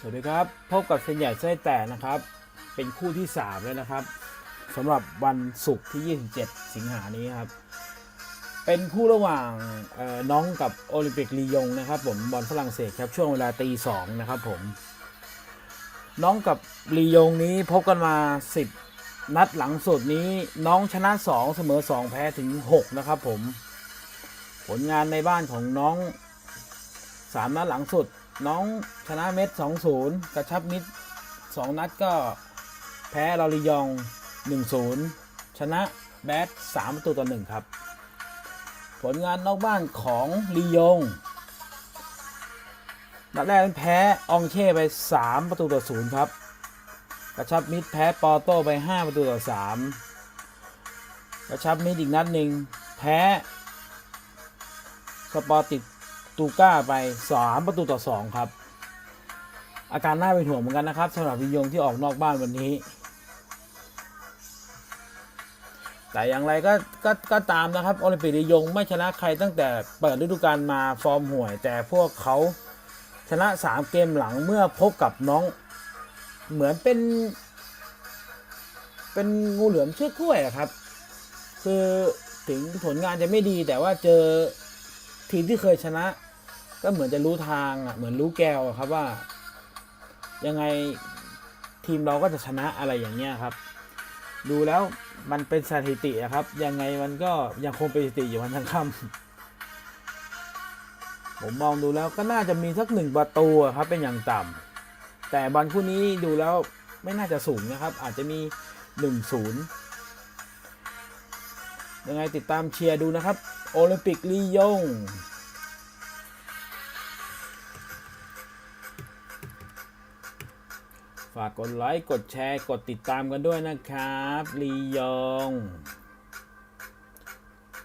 สวัสดีครับ พบกับเซนใหญ่ไส้แตกนะครับ เป็นคู่ที่ 3 แล้วนะครับสำหรับวันศุกร์ที่ 27 สิงหานี้ครับ เป็นคู่ระหว่างน้องกับโอลิมปิกลียงนะครับผมบอลฝรั่งเศสครับช่วงเวลาตีสองนะครับผม น้องกับลียงนี้พบกันมา 10 นัดหลังสุดนี้น้องชนะ 2 เสมอ 2 แพ้ถึง 6 นะครับผม ผลงานในบ้านของน้อง 3 นัดหลังสุด น้องชนะเม็ด2-0กระชับมิด2นัดก็แพ้ลาลิยอง1-0ชนะแบด3ประตูต่อ1ครับ ผลงานนอกบ้านของลียงนัดแรกแพ้อองเช่ไป 3 ประตูต่อ0ครับ กระชับมิดแพ้ปอโต้ไป 5 ประตูต่อ3กระชับมิดอีกนัดหนึ่งแพ้สปอร์ติ ตูก้าไป 3 ประตูต่อ 2 ครับ อาการน่าเป็นห่วงเหมือนกันนะครับสำหรับวิญยงที่ออกนอกบ้านวันนี้ แต่อย่างไรก็ก็ก็ตามนะครับโอลิมปิกลียงไม่ชนะใครตั้งแต่เปิดฤดูกาลมาฟอร์มห่วย แต่พวกเขาชนะ 3 เกมหลังเมื่อพบกับน้องเหมือนเป็น เป็นงูเหลือมเชือกกล้วยอะครับ คือถึงผลงานจะไม่ดีแต่ว่าเจอทีมที่เคยชนะ ก็เหมือนจะรู้ทางอะเหมือนรู้แก้วครับว่า ยังไงทีมเราก็จะชนะอะไรอย่างเงี้ยครับ ดูแล้วมันเป็นสถิติครับ ยังไงมันก็ยังคงเป็นสถิติอยู่วันทั้งค่ำผมมองดูแล้วก็น่าจะมีสักหนึ่งประตูครับเป็นอย่างต่ำแต่บอลคู่นี้ดูแล้วไม่น่าจะสูงนะครับ อาจจะมีหนึ่งศูนย์ยังไงติดตามเชียร์ดูนะครับ โอลิมปิกลียง ฝากกดไลค์ กดแชร์ กดติดตามกันด้วยนะครับ ลียอง